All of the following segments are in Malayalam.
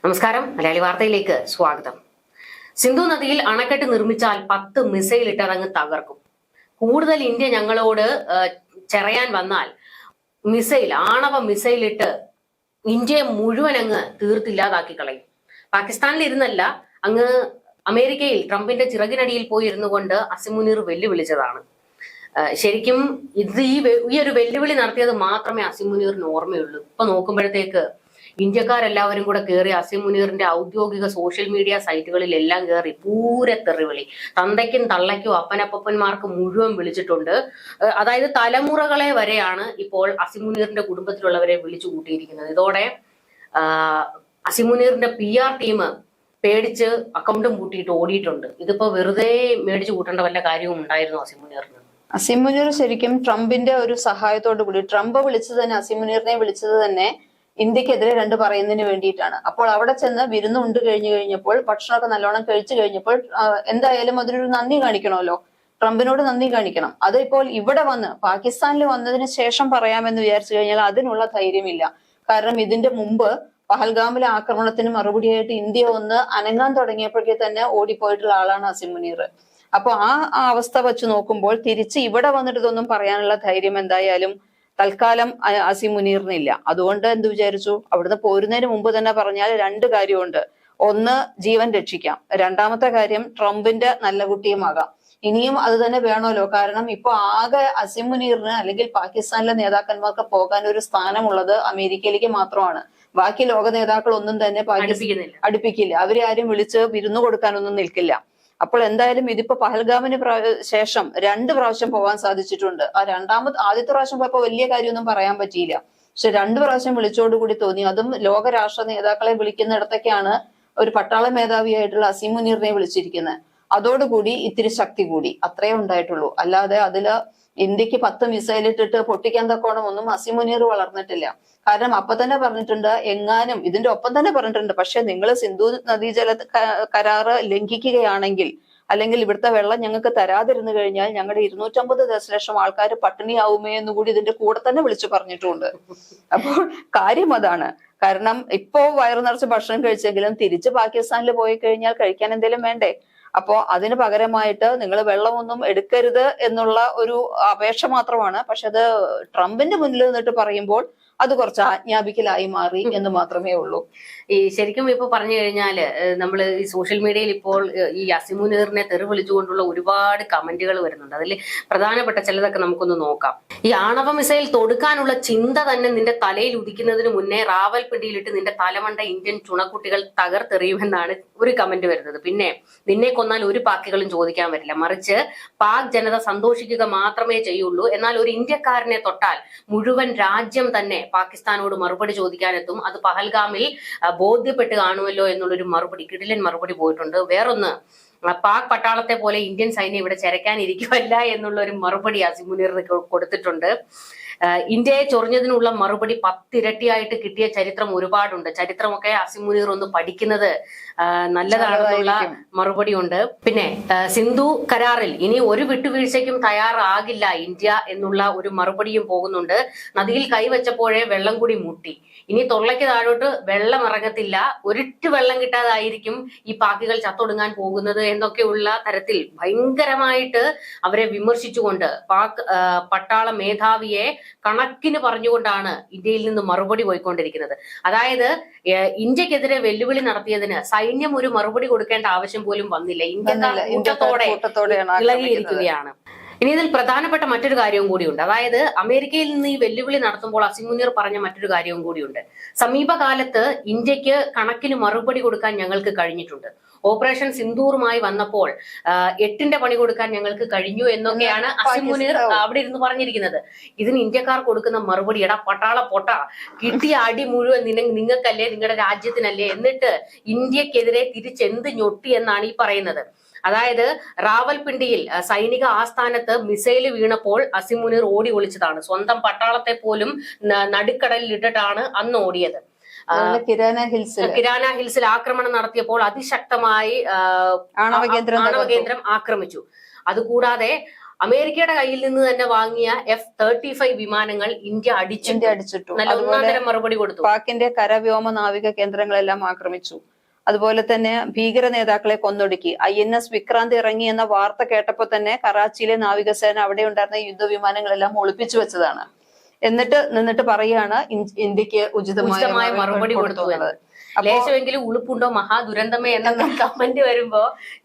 നമസ്കാരം. മലയാളി വാർത്തയിലേക്ക് സ്വാഗതം. സിന്ധു നദിയിൽ അണക്കെട്ട് നിർമ്മിച്ചാൽ പത്ത് മിസൈൽ ഇട്ടതങ്ങ് തകർക്കും. കൂടുതൽ ഇന്ത്യ ഞങ്ങളോട് ചെറയാൻ വന്നാൽ മിസൈൽ ആണവ മിസൈൽ ഇട്ട് ഇന്ത്യയെ മുഴുവൻ അങ്ങ് തീർത്തില്ലാതാക്കി കളയും. പാകിസ്ഥാനിൽ ഇരുന്നല്ല അങ്ങ് അമേരിക്കയിൽ ട്രംപിന്റെ ചിറകിനടിയിൽ പോയി ഇരുന്നു കൊണ്ട് അസിമുനീർ വെല്ലുവിളിച്ചതാണ്. ശരിക്കും ഇത് ഈ ഒരു വെല്ലുവിളി നടത്തിയത് മാത്രമേ അസിമുനീറിന് ഓർമ്മയുള്ളൂ. ഇപ്പൊ നോക്കുമ്പോഴത്തേക്ക് ഇന്ത്യക്കാരെല്ലാവരും കൂടെ കയറി അസിം മുനീറിന്റെ ഔദ്യോഗിക സോഷ്യൽ മീഡിയ സൈറ്റുകളിലെല്ലാം കയറി പൂര തെറിവിളി. തന്തയ്ക്കും തള്ളയ്ക്കും അപ്പനപ്പപ്പന്മാർക്ക് മുഴുവൻ വിളിച്ചിട്ടുണ്ട്. അതായത് തലമുറകളെ വരെയാണ് ഇപ്പോൾ അസിം മുനീറിന്റെ കുടുംബത്തിലുള്ളവരെ വിളിച്ചു കൂട്ടിയിരിക്കുന്നത്. ഇതോടെ ആഹ് അസിം മുനീറിന്റെ പി ആർ ടീം പേടിച്ച് അക്കൗണ്ടും കൂട്ടിയിട്ട് ഓടിയിട്ടുണ്ട്. ഇതിപ്പോ വെറുതെ മേടിച്ചു കൂട്ടേണ്ട വല്ല കാര്യവും ഉണ്ടായിരുന്നു അസിം മുനീറിന്? അസിം മുനീർ ശരിക്കും ട്രംപിന്റെ ഒരു സഹായത്തോടു കൂടി ട്രംപ് വിളിച്ചത് തന്നെ അസിം മുനീറിനെ വിളിച്ചത് തന്നെ ഇന്ത്യക്കെതിരെ രണ്ട് പറയുന്നതിന് വേണ്ടിയിട്ടാണ്. അപ്പോൾ അവിടെ ചെന്ന് വിരുന്ന് ഉണ്ട് കഴിഞ്ഞു കഴിഞ്ഞപ്പോൾ ഭക്ഷണമൊക്കെ നല്ലോണം കഴിച്ചു കഴിഞ്ഞപ്പോൾ എന്തായാലും അതിനൊരു നന്ദി കാണിക്കണമല്ലോ. ട്രംപിനോട് നന്ദി കാണിക്കണം. അത് ഇപ്പോൾ ഇവിടെ വന്ന് പാകിസ്ഥാനിൽ വന്നതിന് ശേഷം പറയാമെന്ന് വിചാരിച്ചു കഴിഞ്ഞാൽ അതിനുള്ള ധൈര്യമില്ല. കാരണം ഇതിന്റെ മുമ്പ് പഹൽഗാമിലെ ആക്രമണത്തിന് മറുപടിയായിട്ട് ഇന്ത്യ ഒന്ന് അനങ്ങാൻ തുടങ്ങിയപ്പോഴേ തന്നെ ഓടിപ്പോയിട്ടുള്ള ആളാണ് അസിം മുനീർ. അപ്പൊ ആ ആ അവസ്ഥ വെച്ച് നോക്കുമ്പോൾ തിരിച്ച് ഇവിടെ വന്നിട്ട് ഇതൊന്നും പറയാനുള്ള ധൈര്യം എന്തായാലും തൽക്കാലം അസി മുനീറിനില്ല അതുകൊണ്ട് എന്ത് വിചാരിച്ചു? അവിടുന്ന് പോരുന്നതിന് മുമ്പ് തന്നെ പറഞ്ഞാൽ രണ്ട് കാര്യമുണ്ട്. ഒന്ന് ജീവൻ രക്ഷിക്കാം. രണ്ടാമത്തെ കാര്യം ട്രംപിന്റെ നല്ല കുട്ടിയുമാകാം. ഇനിയും അത് തന്നെ വേണമല്ലോ. കാരണം ഇപ്പൊ ആകെ അസിം മുനീറിന് അല്ലെങ്കിൽ പാകിസ്ഥാനിലെ നേതാക്കന്മാർക്ക് പോകാൻ ഒരു സ്ഥാനമുള്ളത് അമേരിക്കയിലേക്ക് മാത്രമാണ്. ബാക്കി ലോക നേതാക്കൾ ഒന്നും തന്നെ അടുപ്പിക്കില്ല. അവരെ ആരും വിളിച്ച് വിരുന്നു കൊടുക്കാനൊന്നും നിൽക്കില്ല. അപ്പോൾ എന്തായാലും ഇതിപ്പോ പഹൽഗാമിന് ശേഷം രണ്ട് പ്രാവശ്യം പോകാൻ സാധിച്ചിട്ടുണ്ട്. ആ രണ്ടാമത് ആദ്യത്തെ പ്രാവശ്യം പോയപ്പോ വലിയ കാര്യമൊന്നും പറയാൻ പറ്റിയില്ല. പക്ഷെ രണ്ടു പ്രാവശ്യം വിളിച്ചോടുകൂടി തോന്നി. അതും ലോകരാഷ്ട്ര നേതാക്കളെ വിളിക്കുന്നിടത്തൊക്കെയാണ് ഒരു പട്ടാള മേധാവിയായിട്ടുള്ള അസീം മുനീറിനെ വിളിച്ചിരിക്കുന്നത്. അതോടുകൂടി ഇത്തിരി ശക്തി കൂടി. അത്രേ ഉണ്ടായിട്ടുള്ളൂ. അല്ലാതെ അതിൽ ഇന്ത്യയ്ക്ക് പത്ത് മിസൈൽ ഇട്ടിട്ട് പൊട്ടിക്കാൻ തക്കോണം ഒന്നും അസിമുനീർ മുനീർ വളർന്നിട്ടില്ല. കാരണം അപ്പൊ തന്നെ പറഞ്ഞിട്ടുണ്ട് എങ്ങാനും ഇതിന്റെ ഒപ്പം തന്നെ പറഞ്ഞിട്ടുണ്ട്. പക്ഷെ നിങ്ങൾ സിന്ധു നദീജല കരാറ് ലംഘിക്കുകയാണെങ്കിൽ അല്ലെങ്കിൽ ഇവിടുത്തെ വെള്ളം ഞങ്ങൾക്ക് തരാതിരുന്നു കഴിഞ്ഞാൽ ഞങ്ങളുടെ ഇരുന്നൂറ്റമ്പത് ദശലക്ഷം ആൾക്കാർ പട്ടിണിയാവുമേ എന്ന് കൂടി ഇതിന്റെ കൂടെ തന്നെ വിളിച്ചു പറഞ്ഞിട്ടുണ്ട്. അപ്പോൾ കാര്യം അതാണ്. കാരണം ഇപ്പോ വയറു നിറച്ച് ഭക്ഷണം കഴിച്ചെങ്കിലും തിരിച്ച് പാകിസ്ഥാനിൽ പോയി കഴിഞ്ഞാൽ കഴിക്കാൻ എന്തെങ്കിലും വേണ്ടേ? അപ്പോ അതിന് പകരമായിട്ട് നിങ്ങൾ വെള്ളമൊന്നും എടുക്കരുത് എന്നുള്ള ഒരു അപേക്ഷ മാത്രമാണ്. പക്ഷെ അത് ട്രംപിന്റെ മുന്നിൽ നിന്നിട്ട് പറയുമ്പോൾ അത് കുറച്ച് ആജ്ഞാപിക്കലായി മാറി എന്ന് മാത്രമേ ഉള്ളൂ. ഈ ശരിക്കും ഇപ്പൊ പറഞ്ഞു കഴിഞ്ഞാൽ നമ്മൾ ഈ സോഷ്യൽ മീഡിയയിൽ ഇപ്പോൾ ഈ അസിമുനീറിനെ തെറി വിളിച്ചുകൊണ്ടുള്ള ഒരുപാട് കമന്റുകൾ വരുന്നുണ്ട്. അതിൽ പ്രധാനപ്പെട്ട ചിലതൊക്കെ നമുക്കൊന്ന് നോക്കാം. ഈ ആണവ മിസൈൽ തൊടുക്കാനുള്ള ചിന്ത തന്നെ നിന്റെ തലയിൽ ഉദിക്കുന്നതിന് മുന്നേ റാവൽ പിടിയിലിട്ട് നിന്റെ തലമണ്ട ഇന്ത്യൻ ചുണക്കുട്ടികൾ തകർത്തെറിയുമെന്നാണ് ഒരു കമന്റ് വരുന്നത്. പിന്നെ നിന്നെ കൊന്നാൽ ഒരു പാക്കികളും ചോദിക്കാൻ വരില്ല. മറിച്ച് പാക് ജനത സന്തോഷിക്കുക മാത്രമേ ചെയ്യുള്ളൂ. എന്നാൽ ഒരു ഇന്ത്യക്കാരനെ തൊട്ടാൽ മുഴുവൻ രാജ്യം തന്നെ പാകിസ്ഥാനോട് മറുപടി ചോദിക്കാനെത്തും. അത് പഹൽഗാമിൽ ബോധ്യപ്പെട്ട് കാണുമല്ലോ എന്നുള്ളൊരു മറുപടി കിടിലൻ മറുപടി പോയിട്ടുണ്ട്. വേറൊന്ന് പാക് പട്ടാളത്തെ പോലെ ഇന്ത്യൻ സൈന്യം ഇവിടെ ചരക്കാൻ ഇരിക്കുമല്ല എന്നുള്ള ഒരു മറുപടി അസിമുനീർ കൊടുത്തിട്ടുണ്ട്. ഇന്ത്യയെ ചൊറിഞ്ഞതിനുള്ള മറുപടി പത്തിരട്ടിയായിട്ട് കിട്ടിയ ചരിത്രം ഒരുപാടുണ്ട്. ചരിത്രമൊക്കെ അസിമുനീർ ഒന്ന് പഠിക്കുന്നത് നല്ലതാണെന്നുള്ള നല്ലതായിരിക്കും. മറുപടി ഉണ്ട് പിന്നെ സിന്ധു കരാറിൽ ഇനി ഒരു വിട്ടുവീഴ്ചയ്ക്കും തയ്യാറാകില്ല ഇന്ത്യ എന്നുള്ള ഒരു മറുപടിയും പോകുന്നുണ്ട്. നദിയിൽ കൈവച്ചപ്പോഴേ വെള്ളം കൂടി മുട്ടി. ഇനി തൊള്ളയ്ക്ക് താഴോട്ട് വെള്ളം ഇറങ്ങത്തില്ല. ഒരിട്ട് വെള്ളം കിട്ടാതായിരിക്കും ഈ പാക്കികൾ ചത്തൊടുങ്ങാൻ പോകുന്നത് എന്നൊക്കെയുള്ള തരത്തിൽ ഭയങ്കരമായിട്ട് അവരെ വിമർശിച്ചുകൊണ്ട് പാക് പട്ടാള മേധാവിയെ കണക്കിന് പറഞ്ഞുകൊണ്ടാണ് ഇന്ത്യയിൽ നിന്ന് മറുപടി പോയിക്കൊണ്ടിരിക്കുന്നത്. അതായത് ഇന്ത്യക്കെതിരെ വെല്ലുവിളി നടത്തിയതിന് സൈന്യം ഒരു മറുപടി കൊടുക്കേണ്ട ആവശ്യം പോലും വന്നില്ല. ഇന്ത്യ കൂട്ടത്തോടെ ഇളകിയിരിക്കുകയാണ്. ഇനി ഇതിൽ പ്രധാനപ്പെട്ട മറ്റൊരു കാര്യവും കൂടിയുണ്ട്. അതായത് അമേരിക്കയിൽ നിന്ന് ഈ വെല്ലുവിളി നടത്തുമ്പോൾ അസിമുനീർ പറഞ്ഞ മറ്റൊരു കാര്യവും കൂടിയുണ്ട്. സമീപകാലത്ത് ഇന്ത്യയ്ക്ക് കണക്കിന് മറുപടി കൊടുക്കാൻ ഞങ്ങൾക്ക് കഴിഞ്ഞിട്ടുണ്ട്. ഓപ്പറേഷൻ സിന്ദൂറുമായി വന്നപ്പോൾ എട്ടിന്റെ പണി കൊടുക്കാൻ ഞങ്ങൾക്ക് കഴിഞ്ഞു എന്നൊക്കെയാണ് അസിമുനീർ അവിടെ ഇരുന്ന് പറഞ്ഞിരിക്കുന്നത്. ഇതിന് ഇന്ത്യക്കാർ കൊടുക്കുന്ന മറുപടി എടാ പട്ടാള പൊട്ട കിട്ടിയ അടി മുഴുവൻ നിങ്ങൾക്കല്ലേ നിങ്ങളുടെ രാജ്യത്തിനല്ലേ എന്നിട്ട് ഇന്ത്യക്കെതിരെ തിരിച്ചെന്ത് ഞൊട്ടി എന്നാണ് ഈ പറയുന്നത്. അതായത് റാവൽപിണ്ടിയിൽ സൈനിക ആസ്ഥാനത്ത് മിസൈൽ വീണപ്പോൾ അസിമുനീർ ഓടി ഒളിച്ചതാണ്. സ്വന്തം പട്ടാളത്തെ പോലും നടുക്കടലിൽ ഇട്ടിട്ടാണ് അന്ന് ഓടിയത്. കിരാന ഹിൽസിൽ കിരാന ഹിൽസിൽ ആക്രമണം നടത്തിയപ്പോൾ അതിശക്തമായി ആണവ കേന്ദ്രം ആണവ കേന്ദ്രം ആക്രമിച്ചു. അതുകൂടാതെ അമേരിക്കയുടെ കയ്യിൽ നിന്ന് തന്നെ വാങ്ങിയ എഫ് തേർട്ടി ഫൈവ് വിമാനങ്ങൾ ഇന്ത്യ അടിച്ചു അടിച്ചിട്ടു. നല്ല ഒന്നാം മറുപടി കൊടുത്തു. പാക്കിന്റെ കരവ്യോമ നാവിക കേന്ദ്രങ്ങളെല്ലാം ആക്രമിച്ചു. അതുപോലെ തന്നെ ഭീകര നേതാക്കളെ കൊന്നൊടുക്കി ഐ എൻ എസ് വിക്രാന്ത് ഇറങ്ങി എന്ന വാർത്ത കേട്ടപ്പോൾ തന്നെ കറാച്ചിയിലെ നാവികസേന അവിടെ ഉണ്ടായിരുന്ന യുദ്ധവിമാനങ്ങളെല്ലാം ഒളിപ്പിച്ചു വെച്ചതാണ് എന്നിട്ട് നിന്നിട്ട് പറയാണ് ഇന്ത്യയ്ക്ക് ഉചിതമായ മറുപടി കൊടുത്തു കൊടുത്തു എന്നുള്ളത്. ലേശമെങ്കിലും ഉളുപ്പുണ്ടോ മഹാദുരന്തമേ എന്ന? കമന്റ് വരുമ്പോ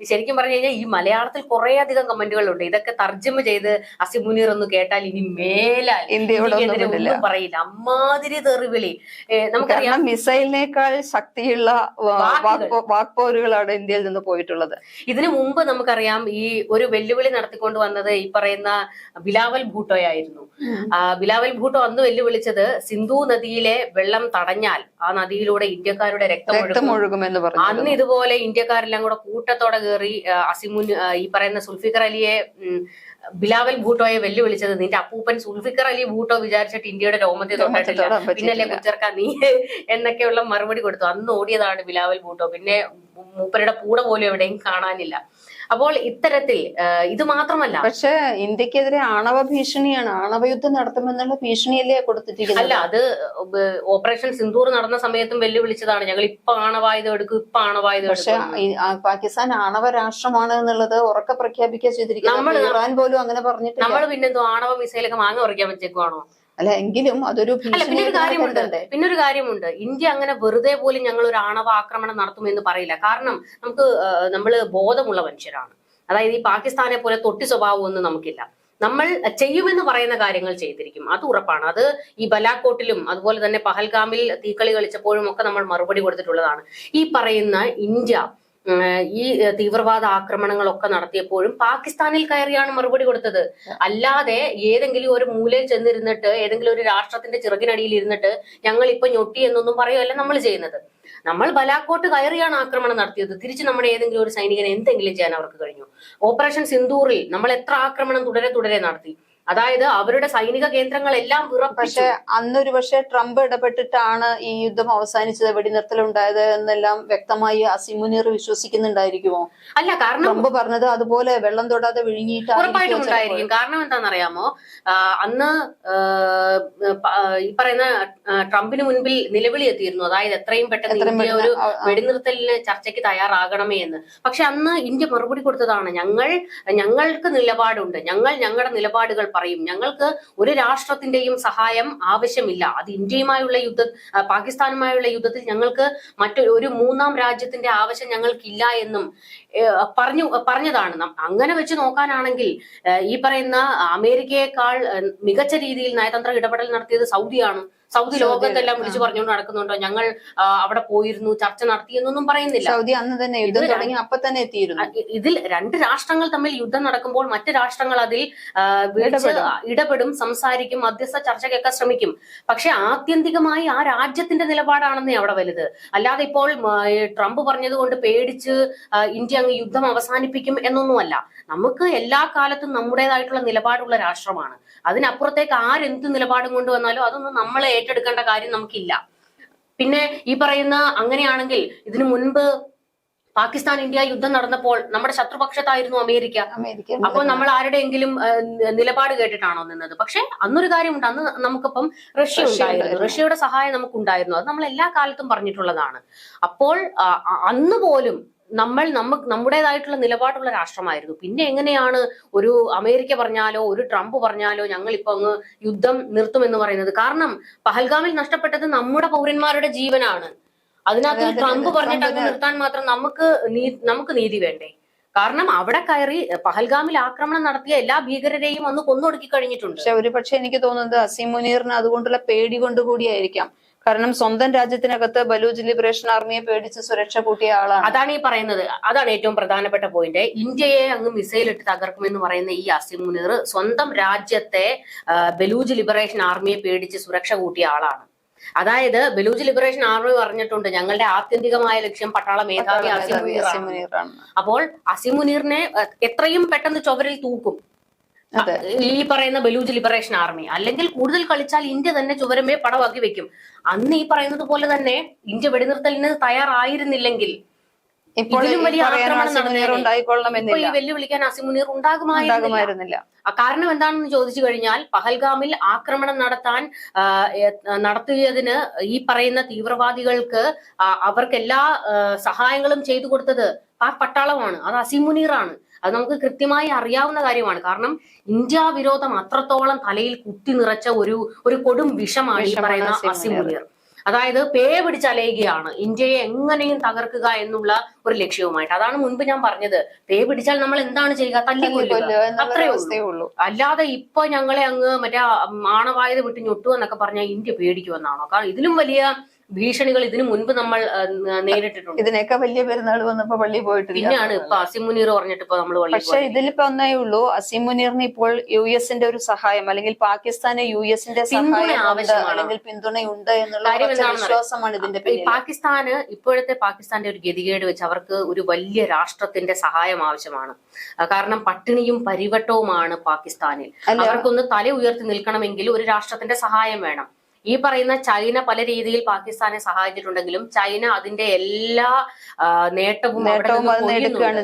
ശരിക്കും പറഞ്ഞു കഴിഞ്ഞാൽ ഈ മലയാളത്തിൽ കുറെ അധികം കമന്റുകളുണ്ട്. ഇതൊക്കെ തർജമ ചെയ്ത് അസിമുനീർ ഒന്ന് കേട്ടാൽ ഇനി മേലാൽ ഇന്ത്യയോടൊന്നും പറയില്ല. അമ്മാതിരി തെറിവിളി. നമുക്കറിയാം മിസൈലിനേക്കാൾ ശക്തിയുള്ള. വാക്പോരുകളാണ് ഇന്ത്യയിൽ നിന്ന് പോയിട്ടുള്ളത്. ഇതിനു മുമ്പ് നമുക്കറിയാം ഈ ഒരു വെല്ലുവിളി നടത്തിക്കൊണ്ട് വന്നത് ഈ പറയുന്ന ബിലാവൽ ഭൂട്ടോയായിരുന്നു ബിലാവൽ ഭൂട്ടോ അന്ന് വെല്ലുവിളിച്ചത് സിന്ധു നദിയിലെ വെള്ളം തടഞ്ഞാൽ ആ നദിയിലൂടെ ഇന്ത്യക്കാരുടെ രക്തം രക്തം പറഞ്ഞു അന്ന് ഇതുപോലെ ഇന്ത്യക്കാരെല്ലാം കൂടെ കൂട്ടത്തോടെ കയറി അസിമുൻ ഈ പറയുന്ന സുൽഫിക്കർ അലിയെ ബിലാവൽ ഭൂട്ടോയെ വെല്ലുവിളിച്ചത് നിന്റെ അപ്പൂപ്പൻ സുൽഫിക്കർ അലി ഭൂട്ടോ വിചാരിച്ചിട്ട് ഇന്ത്യയുടെ രോമത്തെ തൊട്ടിട്ടില്ല. പിന്നല്ലേ. കുച്ചർക്ക നീ എന്നൊക്കെയുള്ള മറുപടി കൊടുത്തു. അന്ന് ഓടിയതാണ് ബിലാവൽ ഭൂട്ടോ. പിന്നെ മൂപ്പരുടെ കൂടെ പോലും എവിടെയും കാണാനില്ല. അപ്പോൾ ഇത്തരത്തിൽ ഇത് മാത്രമല്ല. പക്ഷെ ഇന്ത്യക്കെതിരെ ആണവ ഭീഷണിയാണ്. ആണവ യുദ്ധം നടത്തുമെന്നുള്ള ഭീഷണിയല്ലേ അല്ല അത് ഓപ്പറേഷൻ സിന്ദൂർ നടന്ന സമയത്തും വെല്ലുവിളിച്ചതാണ്. ഞങ്ങൾ ഇപ്പൊ ആണവായുധം എടുക്കും ഇപ്പൊ ആണവായുധം പക്ഷെ പാകിസ്ഥാൻ ആണവ രാഷ്ട്രമാണ് എന്നുള്ളത് ഉറക്കെ പ്രഖ്യാപിക്കുക ചെയ്തിരിക്കുന്നത്. നമ്മൾ ഇറാൻ പോലും അങ്ങനെ പറഞ്ഞിട്ട് നമ്മൾ പിന്നെന്തോ ആണവ മിസൈലൊക്കെ മാങ്ങ ഉറക്കാൻ വെച്ചേക്കുവാണോ അല്ല എങ്കിലും അതൊരു അല്ല പിന്നെ ഒരു കാര്യമുണ്ട്. കരുതണ്ടേ? പിന്നെ ഒരു കാര്യമുണ്ട്. ഇന്ത്യ അങ്ങനെ വെറുതെ പോലും ഞങ്ങൾ ഒരു ആണവ ആക്രമണം നടത്തുമെന്ന് പറയില്ല. കാരണം നമുക്ക് നമ്മൾ ബോധമുള്ള മനുഷ്യരാണ്. അതായത് ഈ പാകിസ്ഥാനെ പോലെ തൊട്ടി സ്വഭാവമൊന്നും നമുക്കില്ല. നമ്മൾ ചെയ്യുമെന്ന് പറയുന്ന കാര്യങ്ങൾ ചെയ്തിരിക്കും. അത് ഉറപ്പാണ്. അത് ഈ ബലാക്കോട്ടിലും അതുപോലെ തന്നെ പഹൽഗാമിൽ തീക്കളി കളിച്ചപ്പോഴും ഒക്കെ നമ്മൾ മറുപടി കൊടുത്തിട്ടുള്ളതാണ്. ഈ പറയുന്ന ഇന്ത്യ ഈ തീവ്രവാദ ആക്രമണങ്ങളൊക്കെ നടത്തിയപ്പോഴും പാകിസ്ഥാനിൽ കയറിയാണ് മറുപടി കൊടുത്തത്. അല്ലാതെ ഏതെങ്കിലും ഒരു മൂലയിൽ ചെന്നിരുന്നിട്ട് ഏതെങ്കിലും ഒരു രാഷ്ട്രത്തിന്റെ ചിറകിനടിയിൽ ഇരുന്നിട്ട് ഞങ്ങൾ ഇപ്പൊ ഞൊട്ടി എന്നൊന്നും പറയുമല്ല നമ്മൾ ചെയ്യുന്നത്. നമ്മൾ ബലാക്കോട്ട് കയറിയാണ് ആക്രമണം നടത്തിയത്. തിരിച്ച് നമ്മുടെ ഏതെങ്കിലും ഒരു സൈനികനെ എന്തെങ്കിലും ചെയ്യാൻ അവർക്ക് കഴിഞ്ഞു. ഓപ്പറേഷൻ സിന്ദൂറിൽ നമ്മൾ എത്ര ആക്രമണം തുടരെ തുടരെ നടത്തി. അതായത് അവരുടെ സൈനിക കേന്ദ്രങ്ങളെല്ലാം പക്ഷെ അന്നൊരു പക്ഷെ ട്രംപ് ഇടപെട്ടിട്ടാണ് ഈ യുദ്ധം അവസാനിച്ചത്. വെടിനിർത്തലുണ്ടായത് എന്നെല്ലാം വ്യക്തമായി അസിമുനീർ വിശ്വസിക്കുന്നുണ്ടായിരിക്കുമോ? അല്ല കാരണം ട്രംപ് പറഞ്ഞത് അതുപോലെ വെള്ളം തൊടാതെ വിഴുങ്ങിയിട്ട് ഉറപ്പായിട്ടും ഉണ്ടായിരിക്കും കാരണം എന്താണെന്നറിയാമോ? അന്ന് ഈ പറയുന്ന ട്രംപിന് മുൻപിൽ നിലവിളി എത്തിയിരുന്നു. അതായത് എത്രയും പെട്ടെന്ന് ഒരു വെടിനിർത്തലിന് ചർച്ചയ്ക്ക് തയ്യാറാകണമേ എന്ന്. പക്ഷെ അന്ന് ഇന്ത്യ മറുപടി കൊടുത്തതാണ്. ഞങ്ങൾ ഞങ്ങൾക്ക് നിലപാടുണ്ട്. ഞങ്ങൾ ഞങ്ങളുടെ നിലപാടുകൾ പറയും. ഞങ്ങൾക്ക് ഒരു രാഷ്ട്രത്തിന്റെയും സഹായം ആവശ്യമില്ല. അത് ഇന്ത്യയുമായുള്ള യുദ്ധ പാകിസ്ഥാനുമായുള്ള യുദ്ധത്തിൽ ഞങ്ങൾക്ക് മറ്റൊരു ഒരു മൂന്നാം രാജ്യത്തിന്റെ ആവശ്യം ഞങ്ങൾക്കില്ല എന്നും പറഞ്ഞു പറഞ്ഞതാണ്. അങ്ങനെ വെച്ച് നോക്കാനാണെങ്കിൽ ഈ പറയുന്ന അമേരിക്കയെക്കാൾ മികച്ച രീതിയിൽ നയതന്ത്ര ഇടപെടൽ നടത്തിയത് സൗദിയാണ്. സൗദി ലോകത്തെല്ലാം. വിളിച്ചു പറഞ്ഞുകൊണ്ട് നടക്കുന്നുണ്ടോ. ഞങ്ങൾ അവിടെ പോയിരുന്നു ചർച്ച നടത്തി എന്നൊന്നും പറയുന്നില്ല. സൗദി അന്ന് തന്നെ യുദ്ധം തുടങ്ങി അപ്പൊ തന്നെ എത്തിയിരുന്നു. ഇതിൽ രണ്ട് രാഷ്ട്രങ്ങൾ തമ്മിൽ യുദ്ധം നടക്കുമ്പോൾ മറ്റു രാഷ്ട്രങ്ങൾ അതിൽ ഇടപെടും. ഇടപെടും സംസാരിക്കും മധ്യസ്ഥ ചർച്ചയ്ക്കൊക്കെ ശ്രമിക്കും. പക്ഷെ ആത്യന്തികമായി ആ രാജ്യത്തിന്റെ നിലപാടാണെന്നേ അവിടെ വലുത്. അല്ലാതെ ഇപ്പോൾ ട്രംപ് പറഞ്ഞത് കൊണ്ട് പേടിച്ച് ഇന്ത്യ അങ്ങ് യുദ്ധം അവസാനിപ്പിക്കും എന്നൊന്നുമല്ല. നമുക്ക് എല്ലാ കാലത്തും നമ്മുടേതായിട്ടുള്ള നിലപാടുള്ള രാഷ്ട്രമാണ്. അതിനപ്പുറത്തേക്ക് ആരെന്ത് നിലപാടും കൊണ്ടുവന്നാലും അതൊന്നും നമ്മളെ ഏറ്റെടുക്കേണ്ട കാര്യം നമുക്കില്ല. പിന്നെ ഈ പറയുന്ന അങ്ങനെയാണെങ്കിൽ ഇതിനു മുൻപ് പാകിസ്ഥാൻ ഇന്ത്യ യുദ്ധം നടന്നപ്പോൾ നമ്മുടെ ശത്രുപക്ഷത്തായിരുന്നു അമേരിക്ക. അപ്പൊ അപ്പോൾ നമ്മൾ ആരുടെയെങ്കിലും നിലപാട് കേട്ടിട്ടാണോ നിന്നത്? പക്ഷെ അന്നൊരു കാര്യമുണ്ട്. അന്ന് നമുക്കിപ്പം റഷ്യ ഉണ്ടായിരുന്നു. റഷ്യയുടെ സഹായം നമുക്കുണ്ടായിരുന്നു. അത് നമ്മൾ എല്ലാ കാലത്തും പറഞ്ഞിട്ടുള്ളതാണ്. അപ്പോൾ അന്ന് പോലും നമ്മൾ നമുക്ക് നമ്മുടേതായിട്ടുള്ള നിലപാടുള്ള രാഷ്ട്രമായിരുന്നു. പിന്നെ എങ്ങനെയാണ് ഒരു അമേരിക്ക പറഞ്ഞാലോ ഒരു ട്രംപ് പറഞ്ഞാലോ ഞങ്ങൾ ഇപ്പൊ അങ്ങ് യുദ്ധം നിർത്തുമെന്ന് പറയുന്നത്? കാരണം പഹൽഗാമിൽ നഷ്ടപ്പെട്ടത് നമ്മുടെ പൗരന്മാരുടെ ജീവനാണ്. അതിനകത്ത് അതെ, അതെ, ട്രംപ് പറഞ്ഞിട്ട് അങ്ങ് നിർത്താൻ മാത്രം നമുക്ക് നമുക്ക് നീതി വേണ്ടേ? കാരണം അവിടെ കയറി പഹൽഗാമിൽ ആക്രമണം നടത്തിയ എല്ലാ ഭീകരരെയും അന്ന് കൊന്നൊടുക്കി കഴിഞ്ഞിട്ടുണ്ട്. പക്ഷെ ഒരു പക്ഷെ എനിക്ക് തോന്നുന്നത് അസീം മുനീറിന് അതുകൊണ്ടുള്ള പേടി കൊണ്ട് കൂടിയായിരിക്കാം കാരണം സ്വന്തം രാജ്യത്തിനകത്ത് ബലൂജ് ലിബറേഷൻ ആർമിയെ പേടിച്ച് സുരക്ഷ കൂട്ടിയ ആളാണ്. അതാണ് ഈ പറയുന്നത്. അതാണ് ഏറ്റവും പ്രധാനപ്പെട്ട പോയിന്റ് ഇന്ത്യയെ അങ്ങ് മിസൈൽ ഇട്ട് തകർക്കുമെന്ന് പറയുന്ന ഈ അസിം മുനീർ സ്വന്തം രാജ്യത്തെ ബലൂജ് ലിബറേഷൻ ആർമിയെ പേടിച്ച് സുരക്ഷ കൂട്ടിയ ആളാണ്. അതായത് ബലൂജ് ലിബറേഷൻ ആർമി പറഞ്ഞിട്ടുണ്ട് ഞങ്ങളുടെ ആത്യന്തികമായ ലക്ഷ്യം പട്ടാള മേധാവി അസിമുനീറാണ് അസീം മുനീറാണ്. മുനീറാണ്. അപ്പോൾ അസിമുനീറിനെ എത്രയും പെട്ടെന്ന് ചുവരിൽ തൂക്കും. ഈ പറയുന്ന ബലൂജ് ലിബറേഷൻ ആർമി. അല്ലെങ്കിൽ കൂടുതൽ കളിച്ചാൽ ഇന്ത്യ തന്നെ ചുവരമേ പടവാക്കി വെക്കും. അന്ന് ഈ പറയുന്നത് പോലെ തന്നെ ഇന്ത്യ വെടിനിർത്തലിന് തയ്യാറായിരുന്നില്ലെങ്കിൽ വലിയ ആക്രമണം ഈ വെല്ലുവിളിക്കാൻ അസിമുനീർ ഉണ്ടാകുമായിരുന്നില്ല. കാരണം എന്താണെന്ന് ചോദിച്ചു കഴിഞ്ഞാൽ പഹൽഗാമിൽ ആക്രമണം നടത്താൻ നടത്തിയതിന് ഈ പറയുന്ന തീവ്രവാദികൾക്ക് അവർക്ക് എല്ലാ സഹായങ്ങളും ചെയ്തു കൊടുത്തത് ആ പട്ടാളമാണ്. അത് അസിമുനീറാണ് അത് നമുക്ക് കൃത്യമായി അറിയാവുന്ന കാര്യമാണ്. കാരണം ഇന്ത്യ വിരോധം അത്രത്തോളം തലയിൽ കുത്തി നിറച്ച ഒരു ഒരു കൊടും വിഷമാണ് ഈ പറയുന്ന. അസിമുനീർ അതായത് പേ പിടിച്ചലയുകയാണ്. ഇന്ത്യയെ എങ്ങനെയും തകർക്കുക എന്നുള്ള ഒരു ലക്ഷ്യവുമായിട്ട്. അതാണ് മുൻപ് ഞാൻ പറഞ്ഞത്. പേ പിടിച്ചാൽ നമ്മൾ എന്താണ് ചെയ്യുക? തല്ലിക്കൊല്ലുക. കൊല്ലുക എന്നുള്ള അത്രേ ഉള്ളൂ. അവസ്ഥയേ ഉള്ളൂ. അല്ലാതെ ഇപ്പൊ ഞങ്ങളെ അങ്ങ് മറ്റേ ആണവായത് വിട്ട് ഞൊട്ടു എന്നൊക്കെ പറഞ്ഞാൽ ഇന്ത്യ പേടിക്കുമെന്നാണോ? കാരണം ഇതിലും വലിയ ഭീഷണികൾ ഇതിനു മുൻപ് നമ്മൾ നേരിട്ടിട്ടുണ്ട്. ഇതിനൊക്കെ വലിയ പെരുന്നാൾ വന്നപ്പോ പള്ളി പോയിട്ടില്ല പിന്നെയാണ് ഇപ്പൊ അസിമുനീർ പറഞ്ഞിട്ട് ഇപ്പൊ നമ്മൾ പക്ഷെ ഇതിലിപ്പോ ഒന്നേ ഉള്ളൂ അസീം മുനീറിന് ഇപ്പോൾ യു എസിന്റെ ഒരു സഹായം അല്ലെങ്കിൽ പാകിസ്ഥാനെ യു എസിന്റെ. അല്ലെങ്കിൽ പിന്തുണയുണ്ട് എന്നുള്ള വിശ്വാസമാണ് ഇതിന്റെ പാകിസ്ഥാന് ഇപ്പോഴത്തെ പാകിസ്ഥാന്റെ ഒരു ഗതികേട് വെച്ച് അവർക്ക് ഒരു വലിയ രാഷ്ട്രത്തിന്റെ സഹായം ആവശ്യമാണ്. കാരണം പട്ടിണിയും പരിവട്ടവുമാണ് പാകിസ്ഥാനിൽ. അവർക്കൊന്ന് തല ഉയർത്തി നിൽക്കണമെങ്കിൽ ഒരു രാഷ്ട്രത്തിന്റെ സഹായം വേണം. ഈ പറയുന്ന ചൈന പല രീതിയിൽ പാകിസ്ഥാനെ സഹായിച്ചിട്ടുണ്ടെങ്കിലും ചൈന അതിന്റെ എല്ലാ നേട്ടവും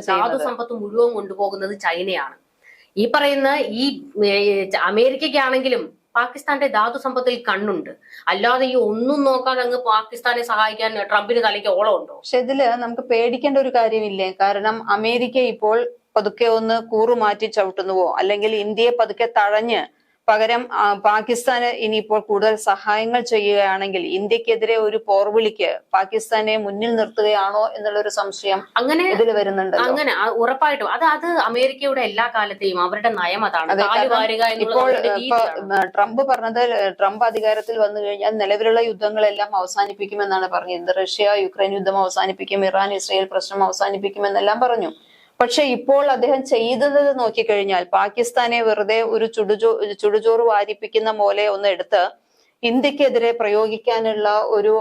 സാധു സമ്പത്ത് മുഴുവൻ കൊണ്ടുപോകുന്നത് ചൈനയാണ്. ഈ പറയുന്ന ഈ അമേരിക്കയ്ക്കാണെങ്കിലും പാകിസ്ഥാന്റെ ധാതു സമ്പത്തിൽ കണ്ണുണ്ട്. അല്ലാതെ ഈ ഒന്നും നോക്കാതെ അങ്ങ് പാകിസ്ഥാനെ സഹായിക്കാൻ ട്രംപിന് തലയ്ക്ക് ഓളം ഉണ്ടോ പക്ഷെ ഇതിൽ നമുക്ക് പേടിക്കേണ്ട ഒരു കാര്യമില്ലേ? കാരണം അമേരിക്ക ഇപ്പോൾ പതുക്കെ ഒന്ന് കൂറുമാറ്റി ചവിട്ടുന്നുവോ? അല്ലെങ്കിൽ ഇന്ത്യയെ പതുക്കെ തഴഞ്ഞ് പകരം പാകിസ്ഥാന് ഇനിയിപ്പോൾ കൂടുതൽ സഹായങ്ങൾ ചെയ്യുകയാണെങ്കിൽ ഇന്ത്യക്കെതിരെ ഒരു പോർവിളിക്ക് പാകിസ്ഥാനെ മുന്നിൽ നിർത്തുകയാണോ എന്നുള്ളൊരു സംശയം അങ്ങനെ ഇതിൽ വരുന്നുണ്ട് അങ്ങനെ ഉറപ്പായിട്ടും. അത് അത് അമേരിക്കയുടെ എല്ലാ കാലത്തെയും അവരുടെ നയം അതാണ്. ഇപ്പോൾ ട്രംപ് പറഞ്ഞത് ട്രംപ് അധികാരത്തിൽ വന്നു കഴിഞ്ഞാൽ നിലവിലുള്ള യുദ്ധങ്ങളെല്ലാം അവസാനിപ്പിക്കുമെന്നാണ് പറഞ്ഞത്. റഷ്യ യുക്രൈൻ യുദ്ധം അവസാനിപ്പിക്കും ഇറാൻ ഇസ്രയേൽ പ്രശ്നം അവസാനിപ്പിക്കുമെന്നെല്ലാം പറഞ്ഞു. പക്ഷെ ഇപ്പോൾ അദ്ദേഹം ചെയ്തത് നോക്കിക്കഴിഞ്ഞാൽ പാകിസ്ഥാനെ വെറുതെ ഒരു ചുടുചോ ചുടുചോറ് വാരിപ്പിക്കുന്ന പോലെ ഒന്ന് എടുത്ത് ഇന്ത്യക്കെതിരെ പ്രയോഗിക്കാനുള്ള ഒരു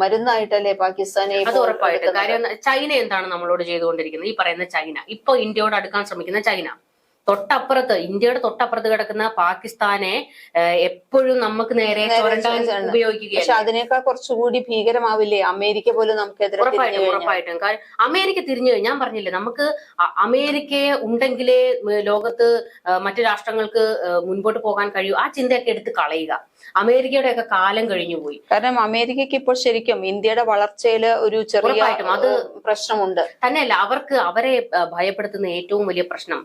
മരുന്നായിട്ടല്ലേ പാകിസ്ഥാനെ അത് ഉറപ്പായിട്ട്. ഉറപ്പായിട്ടും കാര്യം ചൈന എന്താണ് നമ്മളോട് ചെയ്തുകൊണ്ടിരിക്കുന്നത്? ഈ പറയുന്ന ചൈന. ഇപ്പൊ ഇന്ത്യയോട് അടുക്കാൻ ശ്രമിക്കുന്ന ചൈന. തൊട്ടപ്പുറത്ത് ഇന്ത്യയുടെ തൊട്ടപ്പുറത്ത് കിടക്കുന്ന പാകിസ്ഥാനെ എപ്പോഴും നമുക്ക് നേരെ ഉപയോഗിക്കുക. പക്ഷെ ഉപയോഗിക്കുകയാണ് അതിനേക്കാൾ കുറച്ചുകൂടി ഭീകരമാവില്ലേ? അമേരിക്ക പോലും നമുക്കെതിരെ തിരിഞ്ഞു ഉറപ്പായിട്ടും ഉറപ്പായിട്ടും. കാര്യം അമേരിക്ക തിരിഞ്ഞു ഞാൻ പറഞ്ഞില്ലേ നമുക്ക് അമേരിക്കയെ ഉണ്ടെങ്കിലേ ലോകത്ത് മറ്റു രാഷ്ട്രങ്ങൾക്ക് മുൻപോട്ട് പോകാൻ കഴിയൂ. ആ ചിന്തയൊക്കെ എടുത്ത് കളയുക. അമേരിക്കയുടെ ഒക്കെ കാലം കഴിഞ്ഞു പോയി. കാരണം അമേരിക്കയ്ക്ക് ഇപ്പോൾ ശരിക്കും ഇന്ത്യയുടെ വളർച്ചയിൽ ഒരു ചെറിയ ഉറപ്പായിട്ടും. അത് പ്രശ്നമുണ്ട്. തന്നെയല്ല അവർക്ക് അവരെ ഭയപ്പെടുത്തുന്ന ഏറ്റവും വലിയ പ്രശ്നം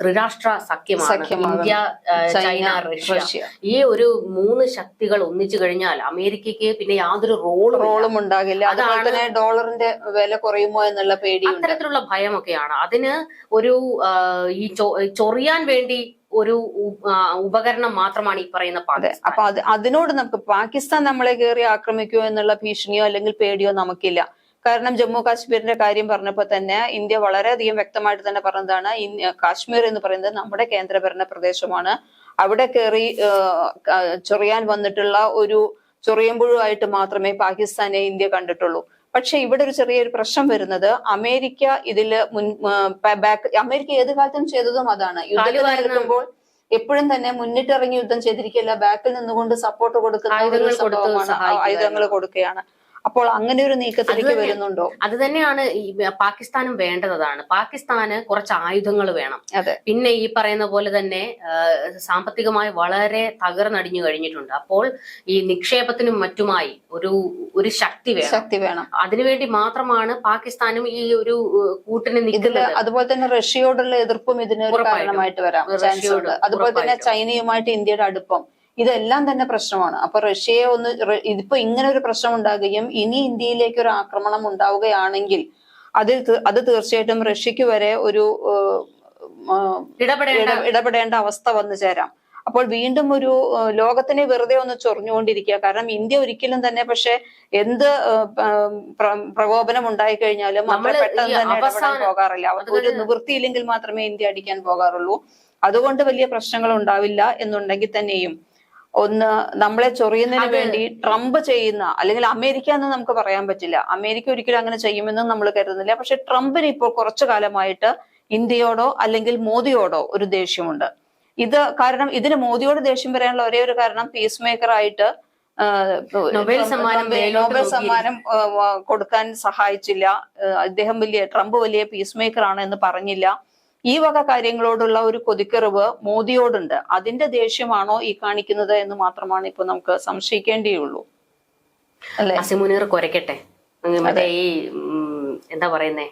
ത്രിരാഷ്ട്ര സഖ്യമാണ്. India China Russia. ഈ ഒരു മൂന്ന് ശക്തികൾ ഒന്നിച്ചു കഴിഞ്ഞാൽ അമേരിക്കയ്ക്ക് പിന്നെ യാതൊരു റോളും റോളും ഉണ്ടാകില്ല. അതാണ് ഡോളറിന്റെ വില കുറയുമോ എന്നുള്ള പേടി അത്തരത്തിലുള്ള ഭയമൊക്കെയാണ്. അതിന് ഒരു ഈ ചൊറിയാൻ വേണ്ടി ഒരു ഉപകരണം മാത്രമാണ് ഈ പറയുന്ന അതെ. അപ്പൊ അത് അതിനോട് നമുക്ക് പാകിസ്ഥാൻ നമ്മളെ കയറി ആക്രമിക്കുമോ എന്നുള്ള ഭീഷണിയോ അല്ലെങ്കിൽ പേടിയോ നമുക്കില്ല. കാരണം ജമ്മു കാശ്മീരിന്റെ കാര്യം പറഞ്ഞപ്പോൾ തന്നെ ഇന്ത്യ വളരെയധികം വ്യക്തമായിട്ട് തന്നെ പറഞ്ഞതാണ് കാശ്മീർ എന്ന് പറയുന്നത് നമ്മുടെ കേന്ദ്രഭരണ പ്രദേശമാണ്. അവിടെ കയറി ചൊറിയാൻ വന്നിട്ടുള്ള ഒരു ചൊറിയമ്പുഴുവായിട്ട് മാത്രമേ പാകിസ്ഥാനെ ഇന്ത്യ കണ്ടിട്ടുള്ളൂ. പക്ഷെ ഇവിടെ ഒരു ചെറിയൊരു പ്രശ്നം വരുന്നത് അമേരിക്ക ഇതിൽ മുൻ ബാക്ക് അമേരിക്ക ഏത് കാലത്തും ചെയ്തതും അതാണ്. യുദ്ധം എപ്പോഴും തന്നെ മുന്നിട്ടിറങ്ങി യുദ്ധം ചെയ്തിരിക്കില്ല ബാക്കിൽ നിന്നുകൊണ്ട് സപ്പോർട്ട് കൊടുക്കുന്ന ഒരു സംഭവമാണ്. ആയുധങ്ങൾ കൊടുക്കുകയാണ്. അപ്പോൾ അങ്ങനെ ഒരു നീക്കത്തിലേക്ക് വരുന്നുണ്ടോ? അത് തന്നെയാണ് ഈ പാകിസ്ഥാനും വേണ്ടതാണ് പാകിസ്ഥാന് കുറച്ച് ആയുധങ്ങൾ വേണം. പിന്നെ ഈ പറയുന്ന പോലെ തന്നെ സാമ്പത്തികമായി വളരെ തകർന്നടിഞ്ഞു കഴിഞ്ഞിട്ടുണ്ട്. അപ്പോൾ ഈ നിക്ഷേപത്തിനും മറ്റുമായി ഒരു ഒരു ശക്തി വേണം. ശക്തി വേണം. അതിനുവേണ്ടി മാത്രമാണ് പാകിസ്ഥാനും ഈ ഒരു കൂട്ടിന് നിൽക്കുന്നത്. അതുപോലെ തന്നെ റഷ്യയോടുള്ള എതിർപ്പും ഇതിന് കാരണമായിട്ട് വരാം. അതുപോലെ തന്നെ ചൈനയുമായിട്ട് ഇന്ത്യയുടെ അടുപ്പം. ഇതെല്ലാം തന്നെ പ്രശ്നമാണ്. അപ്പൊ റഷ്യയെ ഒന്ന് ഇതിപ്പോ ഇങ്ങനെ ഒരു പ്രശ്നം ഉണ്ടാകുകയും ഇനി ഇന്ത്യയിലേക്ക് ഒരു ആക്രമണം ഉണ്ടാവുകയാണെങ്കിൽ അതിൽ അത് തീർച്ചയായിട്ടും റഷ്യക്ക് വരെ ഒരു ഇടപെടേണ്ട അവസ്ഥ വന്നു ചേരാം. അപ്പോൾ വീണ്ടും ഒരു ലോകത്തിനെ വെറുതെ ഒന്ന് ചൊറിഞ്ഞുകൊണ്ടിരിക്കുക. കാരണം ഇന്ത്യ ഒരിക്കലും തന്നെ പക്ഷെ എന്ത് പ്രകോപനം ഉണ്ടായി കഴിഞ്ഞാലും നമ്മൾ പെട്ടെന്ന് തന്നെ ഇടപെടാൻ പോകാറില്ല. അവർക്ക് ഒരു നിവൃത്തിയില്ലെങ്കിൽ മാത്രമേ ഇന്ത്യ അടിക്കാൻ പോകാറുള്ളൂ. അതുകൊണ്ട് വലിയ പ്രശ്നങ്ങൾ ഉണ്ടാവില്ല എന്നുണ്ടെങ്കിൽ തന്നെയും ഒന്ന് നമ്മളെ ചൊറിയുന്നതിന് വേണ്ടി ട്രംപ് ചെയ്യുന്ന അല്ലെങ്കിൽ അമേരിക്ക എന്ന് നമുക്ക് പറയാൻ പറ്റില്ല. അമേരിക്ക ഒരിക്കലും അങ്ങനെ ചെയ്യുമെന്നും നമ്മൾ കരുതുന്നില്ല. പക്ഷെ ട്രംപിന് ഇപ്പോൾ കുറച്ചു കാലമായിട്ട് ഇന്ത്യയോടോ അല്ലെങ്കിൽ മോദിയോടോ ഒരു ദേഷ്യമുണ്ട്. ഇത് കാരണം ഇതിന് മോദിയോട് ദേഷ്യം വരാനുള്ള ഒരേ ഒരു കാരണം പീസ് മേക്കർ ആയിട്ട് നോബൽ സമ്മാനം നൊബേൽ സമ്മാനം കൊടുക്കാൻ സഹായിച്ചില്ല. അദ്ദേഹം വലിയ ട്രംപ് വലിയ പീസ് മേക്കർ ആണ് എന്ന് പറഞ്ഞില്ല. ഈ വക കാര്യങ്ങളോടുള്ള ഒരു കൊതിക്കെറിവ് മോദിയോടുണ്ട്. അതിന്റെ ദേഷ്യമാണോ ഈ കാണിക്കുന്നത് എന്ന് മാത്രമാണ് ഇപ്പൊ നമുക്ക് സംശയിക്കേണ്ടിയുള്ളൂ. അല്ലെ? അസിമുനീർ മറ്റേ ഈ എന്താ പറയുന്നേ?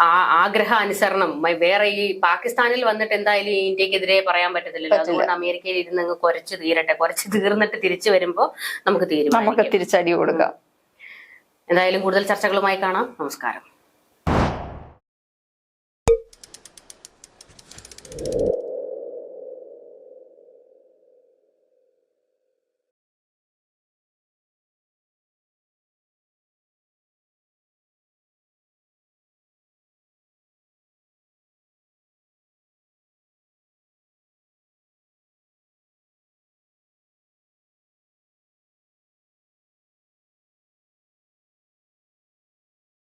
ആ ആഗ്രഹ അനുസരണം വേറെ ഈ പാകിസ്ഥാനിൽ വന്നിട്ട് എന്തായാലും ഈ ഇന്ത്യക്കെതിരെ പറയാൻ പറ്റത്തില്ലല്ലോ. അതുകൊണ്ട് അമേരിക്കയിൽ ഇരുന്ന് അങ്ങ് കുറച്ച് തീരട്ടെ. കുറച്ച് തീർന്നിട്ട് തിരിച്ചു വരുമ്പോ നമുക്ക് നമുക്ക് തിരിച്ചടി കൊടുക്കാം. എന്തായാലും കൂടുതൽ ചർച്ചകളുമായി കാണാം. നമസ്കാരം. Thank you.